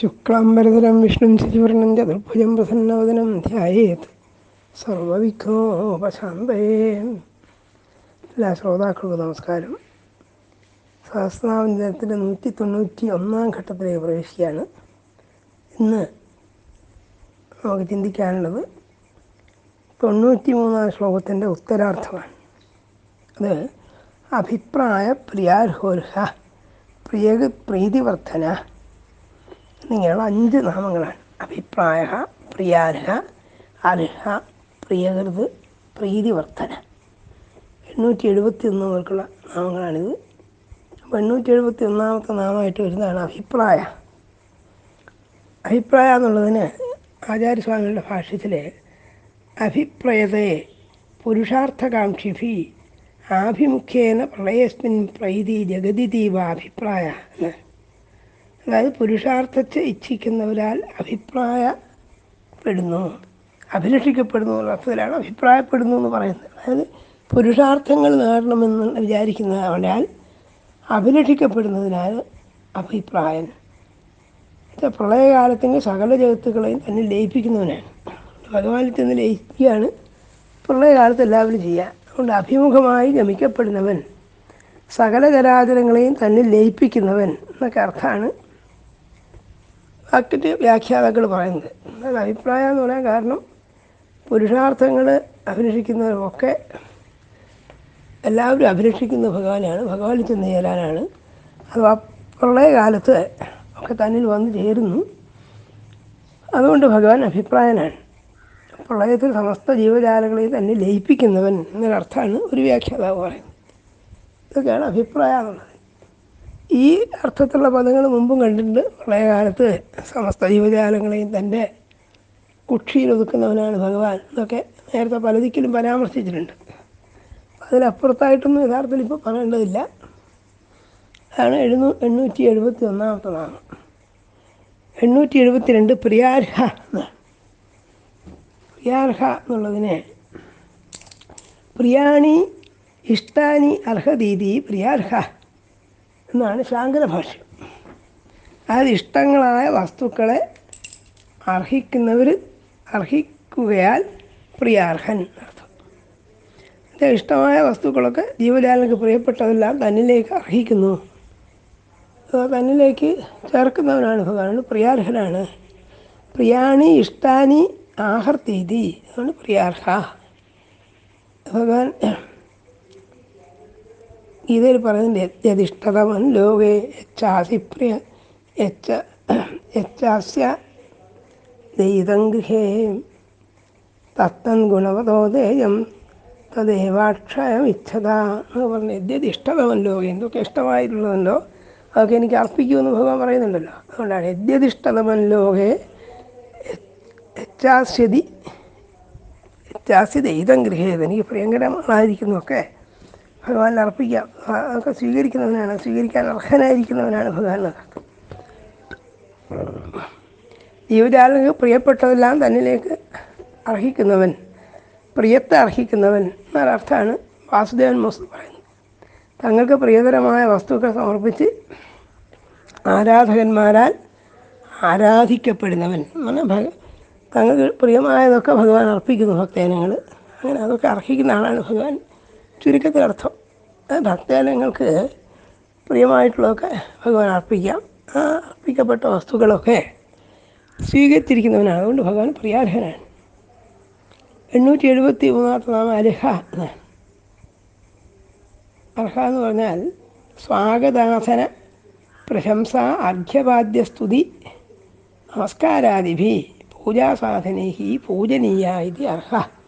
ശുക്ലാംബരതരം വിഷ്ണും ശശിവർണം ചതുർഭുജം പ്രസന്നവദനം ധ്യായേത്. സർവവിഘ്നോപശാന്തയേ എല്ലാ ശ്രോതാക്കൾക്കും നമസ്കാരം. സഹസ്രനാമത്തിന്റെ നൂറ്റി തൊണ്ണൂറ്റി ഒന്നാം ഘട്ടത്തിലേക്ക് പ്രവേശിക്കുകയാണ്. ഇന്ന് നമുക്ക് ചിന്തിക്കാനുള്ളത് തൊണ്ണൂറ്റി മൂന്നാം ശ്ലോകത്തിന്റെ ഉത്തരാർത്ഥമാണ്. അത് അഭിപ്രായ പ്രിയാർഹോർഹ പ്രിയ പ്രീതിവർദ്ധന എന്നിങ്ങനെയുള്ള അഞ്ച് നാമങ്ങളാണ്. അഭിപ്രായ പ്രിയാർഹ അർഹ പ്രിയകൃത് പ്രീതിവർദ്ധന. എണ്ണൂറ്റി എഴുപത്തി ഒന്ന് പേർക്കുള്ള നാമങ്ങളാണിത്. അപ്പോൾ എണ്ണൂറ്റി എഴുപത്തി ഒന്നാമത്തെ നാമമായിട്ട് വരുന്നതാണ് അഭിപ്രായ. അഭിപ്രായ എന്നുള്ളതിന് ആചാര്യസ്വാമികളുടെ ഭാഷ്യത്തിലെ അഭിപ്രയതയെ പുരുഷാർത്ഥകാംക്ഷിഭി ആഭിമുഖ്യേന പ്രളയസ്മിൻ പ്രൈതി ജഗതിദീപ അഭിപ്രായ എന്ന്. അതായത് പുരുഷാർത്ഥത്തെ ഇച്ഛിക്കുന്നവരാൽ അഭിപ്രായപ്പെടുന്നു. അഭിലഷിക്കപ്പെടുന്നു എന്നുള്ള അർത്ഥത്തിലാണ് അഭിപ്രായപ്പെടുന്നു എന്ന് പറയുന്നത്. അതായത് പുരുഷാർത്ഥങ്ങൾ നേടണമെന്ന് വിചാരിക്കുന്നവരാൽ അഭിലഷിക്കപ്പെടുന്നതിനാൽ അഭിപ്രായൻ പ്രളയകാലത്തിന്റെ സകല ജഗത്തുക്കളെയും തന്നെ ലയിപ്പിക്കുന്നവനാണ്. ഭഗവാനിൽ തന്നെ ലയിക്കുകയാണ് പ്രളയകാലത്ത് എല്ലാവരും ചെയ്യുക. അതുകൊണ്ട് അഭിമുഖമായി ഗമിക്കപ്പെടുന്നവൻ സകല ചരാചരങ്ങളെയും തന്നെ ലയിപ്പിക്കുന്നവൻ എന്നൊക്കെ അർത്ഥമാണ് വാക്കിന്റെ വ്യാഖ്യാതാക്കൾ പറയുന്നത്. അത് അഭിപ്രായം എന്ന് പറയാൻ കാരണം പുരുഷാർത്ഥങ്ങൾ അഭിലഷിക്കുന്നവരൊക്കെ എല്ലാവരും അഭിലഷിക്കുന്ന ഭഗവാനാണ്. ഭഗവാനിൽ ചെന്ന് ചേരാനാണ്. അഥവാ പ്രളയകാലത്ത് ഒക്കെ തന്നിൽ വന്ന് ചേരുന്നു. അതുകൊണ്ട് ഭഗവാൻ അഭിപ്രായനാണ്. പ്രളയത്തിൽ സമസ്ത ജീവജാലങ്ങളെ തന്നെ ലയിപ്പിക്കുന്നവൻ എന്നൊരർത്ഥമാണ് ഒരു വ്യാഖ്യാതാവ് പറയുന്നത്. ഇതൊക്കെയാണ് അഭിപ്രായം എന്നുള്ളത്. ഈ അർത്ഥത്തിലുള്ള പദങ്ങൾ മുമ്പും കണ്ടിട്ടുണ്ട്. പ്രളയകാലത്ത് സമസ്ത ജീവജാലങ്ങളെയും തന്റെ കുക്ഷിയിൽ ഒതുക്കുന്നവനാണ് ഭഗവാൻ എന്നൊക്കെ നേരത്തെ പലതിക്കലും പരാമർശിച്ചിട്ടുണ്ട്. അതിലപ്പുറത്തായിട്ടൊന്നും യഥാർത്ഥത്തിൽ ഇപ്പോൾ പറയേണ്ടതില്ല. അതാണ് എഴുന്നൂ എണ്ണൂറ്റി എഴുപത്തി ഒന്നാമത്തെ നാമം. എണ്ണൂറ്റി എഴുപത്തി രണ്ട് പ്രിയാർഹ എന്നാണ്. പ്രിയാർഹ എന്നുള്ളതിനെ പ്രിയാണി ഇഷ്ടാനി അർഹതീതി പ്രിയാർഹ എന്നാണ് ശാങ്കര ഭാഷ്യം. അതായത് ഇഷ്ടങ്ങളായ വസ്തുക്കളെ അർഹിക്കുന്നവർ അർഹിക്കുകയാൽ പ്രിയാർഹൻ അർത്ഥം ഇഷ്ടമായ വസ്തുക്കളൊക്കെ ജീവജാലങ്ങൾക്ക് പ്രിയപ്പെട്ടതെല്ലാം തന്നിലേക്ക് അർഹിക്കുന്നു. തന്നിലേക്ക് ചേർക്കുന്നവനാണ് ഭഗവാൻ പ്രിയാർഹനാണ്. പ്രിയാണി ഇഷ്ടാനി ആഹർത്തീതി അതാണ് പ്രിയാർഹ. ഭഗവാൻ ഗീതയിൽ പറയുന്നുണ്ട് യതിഷ്ഠതമൻ ലോകേ യച്ചാസിപ്രിയ യച്ച യച്ചാസ്യ ദൈതം ഗൃഹേ തത്തൻ ഗുണവതോദേയം തദേവാക്ഷയം ഇച്ഛത എന്ന് പറഞ്ഞു യദ്യതിഷ്ഠതമൻ ലോകെ എന്തൊക്കെ ഇഷ്ടമായിട്ടുള്ളതുണ്ടോ അതൊക്കെ എനിക്ക് അർപ്പിക്കുമെന്ന് ഭഗവാൻ പറയുന്നുണ്ടല്ലോ. അതുകൊണ്ടാണ് യദ്യതിഷ്ഠതമൻ ലോകേ യച്ചാസ്യതി യച്ചാസ്യത ഇതം ഗൃഹേത് എനിക്ക് പ്രിയങ്കരമായിരിക്കുന്നതൊക്കെ ഭഗവാൻ അർപ്പിക്കാം. അതൊക്കെ സ്വീകരിക്കുന്നവനാണ്. സ്വീകരിക്കാൻ അർഹനായിരിക്കുന്നവനാണ് ഭഗവാൻ എന്നർത്ഥം ജീവജാലങ്ങൾക്ക് പ്രിയപ്പെട്ടതെല്ലാം തന്നിലേക്ക് അർഹിക്കുന്നവൻ പ്രിയത്തെ അർഹിക്കുന്നവൻ എന്നൊരർത്ഥമാണ് വാസുദേവൻ മോസ് പറയുന്നത്. തങ്ങൾക്ക് പ്രിയതരമായ വസ്തുക്കൾ സമർപ്പിച്ച് ആരാധകന്മാരാൽ ആരാധിക്കപ്പെടുന്നവൻ അങ്ങനെ ഭഗ തങ്ങൾക്ക് പ്രിയമായതൊക്കെ ഭഗവാൻ അർപ്പിക്കുന്നു ഭക്തജനങ്ങൾ അങ്ങനെ അതൊക്കെ അർഹിക്കുന്ന ആളാണ് ഭഗവാൻ. ചുരുക്കത്തിലർത്ഥം. ഭക്തജനങ്ങൾക്ക് പ്രിയമായിട്ടുള്ളതൊക്കെ ഭഗവാൻ അർപ്പിക്കാം. ആ അർപ്പിക്കപ്പെട്ട വസ്തുക്കളൊക്കെ സ്വീകരിച്ചിരിക്കുന്നവനാണ്. അതുകൊണ്ട് ഭഗവാൻ പ്രിയാർഹനാണ്. എണ്ണൂറ്റി എഴുപത്തി മൂന്നാമത്തെ നാം അർഹ എന്നാണ്. അർഹ എന്ന് പറഞ്ഞാൽ സ്വാഗതാസന പ്രശംസ അർഘ്യപാദ്യസ്തുതി നമസ്കാരാദിഭി പൂജാസാധനൈ പൂജനീയ ഇത് അർഹ.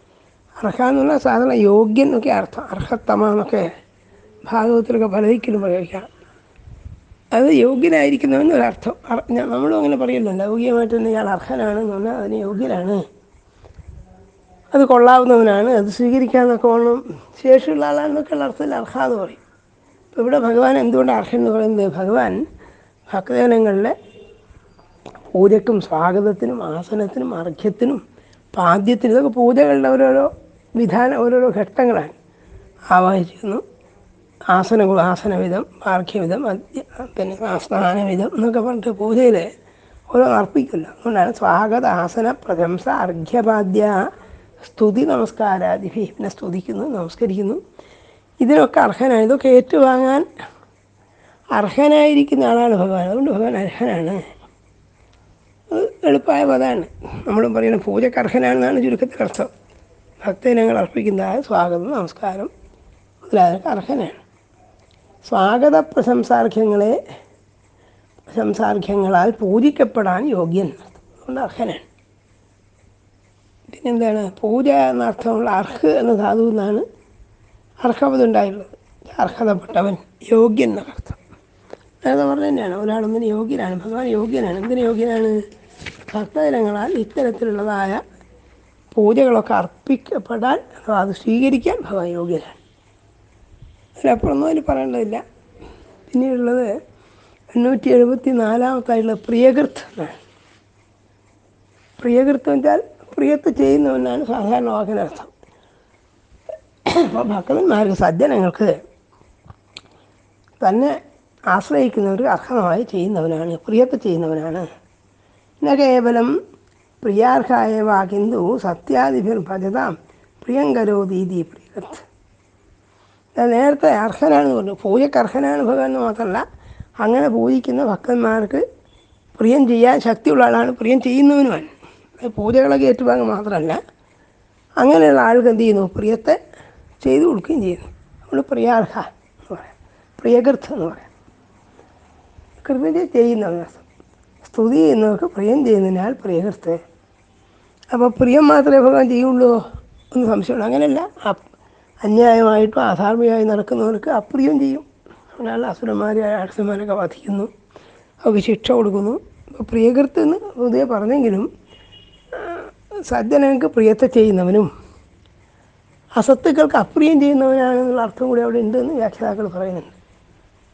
അർഹ എന്നുള്ള സാധാരണ യോഗ്യൻ എന്നൊക്കെ അർത്ഥം അർഹത്തമ എന്നൊക്കെ ഭാഗവത്തിലൊക്കെ പലതിക്കലും പ്രയോഗിക്കാം. അത് യോഗ്യനായിരിക്കുന്നു എന്നൊരർത്ഥം നമ്മളും അങ്ങനെ പറയുന്നുണ്ട് ലൗകികമായിട്ട് തന്നെ ഇയാൾ അർഹനാണ് എന്ന് പറഞ്ഞാൽ അതിന് യോഗ്യനാണ്. അത് കൊള്ളാവുന്നവനാണ് അത് സ്വീകരിക്കാമെന്നൊക്കെ ഓണം ശേഷിയുള്ള ആളാണെന്നൊക്കെയുള്ള അർത്ഥത്തിൽ അർഹ എന്ന് പറയും. ഇപ്പോൾ ഇവിടെ ഭഗവാൻ എന്തുകൊണ്ട് അർഹൻ എന്ന് പറയുന്നത്? ഭഗവാൻ ഭക്തജനങ്ങളിലെ പൂജയ്ക്കും സ്വാഗതത്തിനും ആസനത്തിനും അർഘ്യത്തിനും പാദ്യത്തിനും ഇതൊക്കെ പൂജകളുടെ ഓരോരോ വിധാനം ഓരോരോ ഘട്ടങ്ങളാണ്. ആവാഹിച്ചിരുന്നു ആസന ആസനവിധം അദ്യ പിന്നെ സ്നാനവിധം എന്നൊക്കെ പറഞ്ഞിട്ട് പൂജയിൽ ഓരോ അർപ്പിക്കില്ല അതുകൊണ്ടാണ് സ്വാഗത ആസന പ്രശംസ അർഘ്യപാദ്യ സ്തുതി നമസ്കാരാദിഭി പിന്നെ സ്തുതിക്കുന്നു നമസ്കരിക്കുന്നു. ഇതിനൊക്കെ അർഹനാണ്. ഇതൊക്കെ ഏറ്റുവാങ്ങാൻ അർഹനായിരിക്കുന്ന ആളാണ് ഭഗവാൻ. അതുകൊണ്ട് ഭഗവാൻ അർഹനാണ്. അത് എളുപ്പമായ പദമാണ്. നമ്മളും പറയുന്നത് പൂജക്ക് അർഹനാണെന്നാണ് ചുരുക്കത്തിൽ അർത്ഥം. ഭക്തജനങ്ങൾ അർപ്പിക്കുന്ന സ്വാഗതം നമസ്കാരം. മുതലായവർക്ക് അർഹനാണ്. സ്വാഗത പ്രശംസാർഘ്യങ്ങളെ പ്രശംസാർഘ്യങ്ങളാൽ പൂജിക്കപ്പെടാൻ യോഗ്യൻ അതുകൊണ്ട് അർഹനാണ്. പിന്നെന്താണ്? പൂജ എന്നർത്ഥമുള്ള അർഹ് എന്ന ധാതു എന്നാണ് അർഹത ഉണ്ടായിട്ടുള്ളത് അർഹതപ്പെട്ടവൻ യോഗ്യൻ എന്നർത്ഥം നേരത്തെ പറഞ്ഞു തന്നെയാണ് ഒരാളൊന്നിന് യോഗ്യനാണ് ഭഗവാൻ യോഗ്യനാണ്. എന്തിന് യോഗ്യനാണ്? ഭക്തജനങ്ങളാൽ ഇത്തരത്തിലുള്ളതായ പൂജകളൊക്കെ അർപ്പിക്കപ്പെടാൻ അഥവാ അത് സ്വീകരിക്കാൻ ഭഗവാൻ യോഗ്യനാണ് അതിലപ്പുറമൊന്നും അതിന് പറയേണ്ടതില്ല. പിന്നീടുള്ളത് എണ്ണൂറ്റി എഴുപത്തി നാലാമത്തായിട്ടുള്ള പ്രിയകൃത്ത് എന്നാണ് പ്രിയകൃത്ത് വെച്ചാൽ പ്രിയത്ത് ചെയ്യുന്നവനാണ് സാധാരണ വാക്കിനർത്ഥം. അപ്പോൾ ഭക്തന്മാർക്ക് സജ്ജനങ്ങൾക്ക് തന്നെ ആശ്രയിക്കുന്നവർക്ക് അർഹമായി ചെയ്യുന്നവനാണ് പ്രിയത്ത് ചെയ്യുന്നവനാണ്. ന കേവലം ഏവ കിന്തു സത്യാദിഭിർ ഭജതാം പ്രിയം കരോതീതി പ്രിയകത്ത് ഞാൻ നേരത്തെ അർഹനാണെന്ന് പറഞ്ഞു. പൂജയ്ക്ക് അർഹനാണ് ഭഗവാൻ എന്ന് മാത്രമല്ല അങ്ങനെ പൂജിക്കുന്ന ഭക്തന്മാർക്ക് പ്രിയം ചെയ്യാൻ ശക്തിയുള്ള ആളാണ് പ്രിയം ചെയ്യുന്നവനുമാണ്. പൂജകളൊക്കെ ഏറ്റുവാങ്ങുക മാത്രമല്ല അങ്ങനെയുള്ള ആൾക്ക് എന്ത് ചെയ്യുന്നു? പ്രിയത്തെ ചെയ്തു കൊടുക്കുകയും ചെയ്യുന്നു. നമ്മൾ പ്രിയാർഹ എന്ന് പറയാം. പ്രിയകൃത്ത് എന്ന് പറയാം. കൃപ ചെയ്യുന്നവർ സ്തുതി ചെയ്യുന്നവർക്ക് പ്രിയം ചെയ്യുന്നതിനാൽ പ്രിയകൃത്ത് അപ്പോൾ പ്രിയം മാത്രമേ ഭഗവാൻ ചെയ്യുള്ളൂ എന്ന് സംശയമുള്ളൂ. അങ്ങനെയല്ല. അന്യായമായിട്ടും അധാർമികമായി നടക്കുന്നവർക്ക് അപ്രിയം ചെയ്യും. അതുകൊണ്ടാണ് അസുരന്മാരെ അസുരന്മാരൊക്കെ വധിക്കുന്നു. അവർക്ക് ശിക്ഷ കൊടുക്കുന്നു. പ്രിയകൃത്ത് എന്ന് പൊതുവെ പറഞ്ഞെങ്കിലും സജ്ജനങ്ങൾക്ക് പ്രിയത്തെ ചെയ്യുന്നവനും അസത്തുക്കൾക്ക് അപ്രിയം ചെയ്യുന്നവനാണെന്നുള്ള അർത്ഥം കൂടി അവിടെ ഉണ്ടെന്ന് വ്യാഖ്യാതാക്കൾ പറയുന്നുണ്ട്.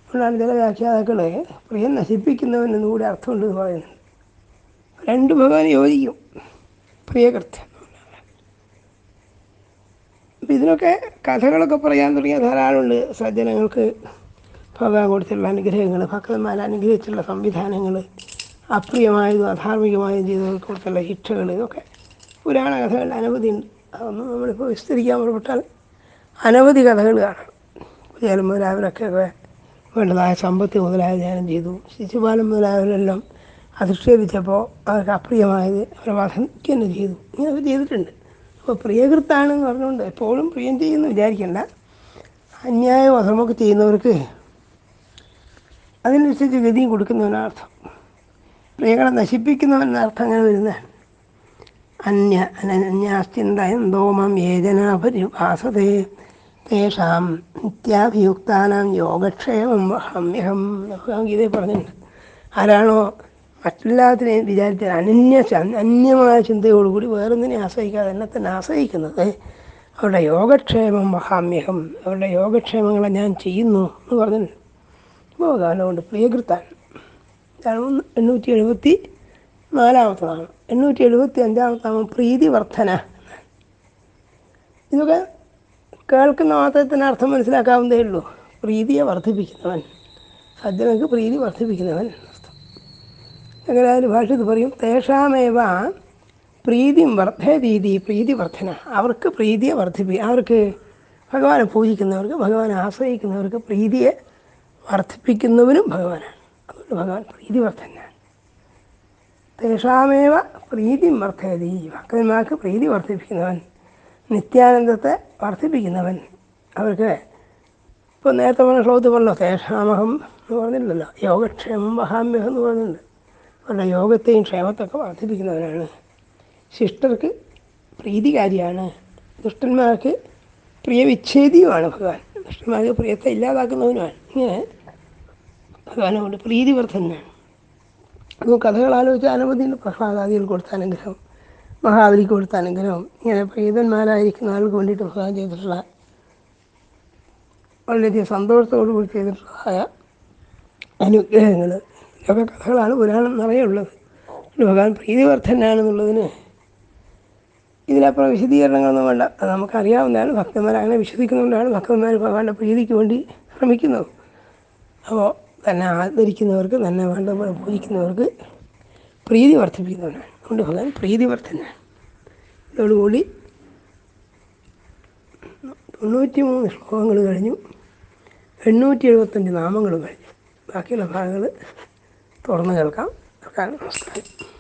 അതുകൊണ്ടാണ് ചില വ്യാഖ്യാതാക്കൾ പ്രിയം നശിപ്പിക്കുന്നവൻ എന്നുകൂടി അർത്ഥമുണ്ടെന്ന് പറയുന്നുണ്ട്. രണ്ട് ഭഗവാൻ യോജിക്കും. പ്രിയകൃത്യം അപ്പം ഇതിനൊക്കെ കഥകളൊക്കെ പറയാൻ തുടങ്ങിയ ധാരാളമുണ്ട്. സജ്ജനങ്ങൾക്ക് ഭഗവാൻ കൊടുത്തിട്ടുള്ള അനുഗ്രഹങ്ങൾ ഭക്തന്മാർ അനുഗ്രഹിച്ചുള്ള സംവിധാനങ്ങൾ അപ്രിയമായതും അധാർമികമായതും ചെയ്തവർക്ക് കൊടുത്തുള്ള ശിക്ഷകൾ ഇതൊക്കെ പുരാണ കഥകൾ അനവധിയുണ്ട് അതൊന്നും നമ്മളിപ്പോൾ വിസ്തരിക്കാൻ പുറപ്പെട്ടാൽ അനവധി കഥകൾ കാണാം. കുചേലൻ മുതലായവരൊക്കെ വേണ്ടതായ സമ്പത്ത് മുതലായ ധ്യാനം ചെയ്തു. ശിശുപാലം മുതലായവരെല്ലാം അധിക്ഷേപിച്ചപ്പോൾ അവർക്ക് അപ്രിയമായത് അവരെ വധിക്കുക തന്നെ ചെയ്തു. ഇങ്ങനെയൊക്കെ ചെയ്തിട്ടുണ്ട്. അപ്പോൾ പ്രിയകൃത്താണെന്ന് പറഞ്ഞുകൊണ്ട് എപ്പോഴും പ്രിയം ചെയ്യുന്നു വിചാരിക്കേണ്ട. അന്യായ വധമൊക്കെ ചെയ്യുന്നവർക്ക് അതിനനുസരിച്ച് ഗതിയും കൊടുക്കുന്നവനർത്ഥം പ്രിയകളെ നശിപ്പിക്കുന്നവൻ അർത്ഥം അങ്ങനെ വരുന്നതാണ്. അന്യ അനന്യാസ്തിന്തയം എന്തോമം യേജനാപരിഭാസതേ തേഷാം നിത്യാഭിയുക്താനാം യോഗക്ഷേമം ഹമ്യഹം ഗീതയിൽ പറഞ്ഞിട്ടുണ്ട്. ആരാണോ മറ്റെല്ലാത്തിനെയും വിചാരിച്ച അനന്യ അന്യമായ ചിന്തയോടുകൂടി വേറൊന്നിനെ ആശ്രയിക്കാതെ എന്നെ തന്നെ ആശ്രയിക്കുന്നത്. അവരുടെ യോഗക്ഷേമം മഹാമ്യഹം. അവരുടെ യോഗക്ഷേമങ്ങളെ ഞാൻ ചെയ്യുന്നു എന്ന് പറഞ്ഞു ഭഗവാനെ കൊണ്ട് പ്രിയകൃത്താൻ. എണ്ണൂറ്റി എഴുപത്തി നാലാമത്തെ നാമം എണ്ണൂറ്റി എഴുപത്തി അഞ്ചാമത്തെ നാമം പ്രീതി വർധന ഇതൊക്കെ കേൾക്കുന്ന മാത്രത്തിന് അർത്ഥം മനസ്സിലാക്കാവുന്നതേ ഉള്ളൂ. പ്രീതിയെ വർദ്ധിപ്പിക്കുന്നവൻ. സജ്ജനക്ക് പ്രീതി വർദ്ധിപ്പിക്കുന്നവൻ. എങ്ങനെയായാലും ഭാഷ ഇത് പറയും തേഷാമേവ പ്രീതിയും വർദ്ധരീതി പ്രീതി വർധന അവർക്ക് പ്രീതിയെ വർദ്ധിപ്പി അവർക്ക് ഭഗവാനെ പൂജിക്കുന്നവർക്ക് ഭഗവാനെ ആശ്രയിക്കുന്നവർക്ക് പ്രീതിയെ വർദ്ധിപ്പിക്കുന്നവനും ഭഗവാനാണ്. അതുകൊണ്ട് ഭഗവാൻ പ്രീതി വർദ്ധനാണ് തേഷാമേവ പ്രീതി വർദ്ധയതി ഭക്തന്മാർക്ക് പ്രീതി വർദ്ധിപ്പിക്കുന്നവൻ നിത്യാനന്ദത്തെ വർദ്ധിപ്പിക്കുന്നവൻ. അവർക്ക് ഇപ്പോൾ നേരത്തെ പറഞ്ഞ ശ്ലോകത്തിൽ പറഞ്ഞല്ലോ തേഷാമഹം എന്ന് പറഞ്ഞില്ലല്ലോ യോഗക്ഷേമം മഹാമ്യഹം എന്ന് പറഞ്ഞിട്ടുണ്ട്. അവരുടെ യോഗത്തെയും ക്ഷേമത്തൊക്കെ വർദ്ധിപ്പിക്കുന്നവനാണ് ശിഷ്ടർക്ക് പ്രീതികാരിയാണ്. ദുഷ്ടന്മാർക്ക് പ്രിയവിച്ഛേദിയുമാണ് ഭഗവാൻ. ദുഷ്ടന്മാർക്ക് പ്രിയത്തെ ഇല്ലാതാക്കുന്നവനുമാണ്. ഇങ്ങനെ ഭഗവാനെ കൊണ്ട് പ്രീതിവർദ്ധനാണ്. നമുക്ക് കഥകൾ ആലോചിച്ച അനവധിയുണ്ട് പ്രഹ്ലാദാദികൾ കൊടുത്ത അനുഗ്രഹം മഹാബലിക്ക് കൊടുത്ത അനുഗ്രഹം ഇങ്ങനെ പ്രീതന്മാരായിരിക്കുന്ന ആൾക്ക് വേണ്ടിയിട്ട് ഭഗവാൻ ചെയ്തിട്ടുള്ള വളരെയധികം സന്തോഷത്തോടു കൂടി ചെയ്തിട്ടുള്ളതായ അനുഗ്രഹങ്ങൾ ഇതൊക്കെ കഥകളാണ് പുരാണം നിറയെ ഉള്ളത്. ഭഗവാൻ പ്രീതിവർദ്ധനാണെന്നുള്ളതിന് ഇതിലപ്പുറം വിശദീകരണങ്ങളൊന്നും വേണ്ട. നമുക്കറിയാവുന്നതാണ്. ഭക്തന്മാർ അങ്ങനെ വിശ്വസിക്കുന്നതുകൊണ്ടാണ് ഭക്തന്മാർ ഭഗവാന്റെ പ്രീതിക്ക് വേണ്ടി ശ്രമിക്കുന്നത്. അപ്പോൾ തന്നെ ആദരിക്കുന്നവർക്ക് തന്നെ വേണ്ട പൂജിക്കുന്നവർക്ക് പ്രീതി വർദ്ധിപ്പിക്കുന്നവനാണ്. അതുകൊണ്ട് ഭഗവാൻ പ്രീതിവർദ്ധനാണ്. ഇതോടുകൂടി തൊണ്ണൂറ്റി മൂന്ന് ശ്ലോകങ്ങൾ കഴിഞ്ഞു. എണ്ണൂറ്റി എഴുപത്തഞ്ച് നാമങ്ങൾ കഴിഞ്ഞു. ബാക്കിയുള്ള ഭാഗങ്ങൾ തുറന്ന് കേൾക്കാം. കേൾക്കാൻ നമസ്കാരം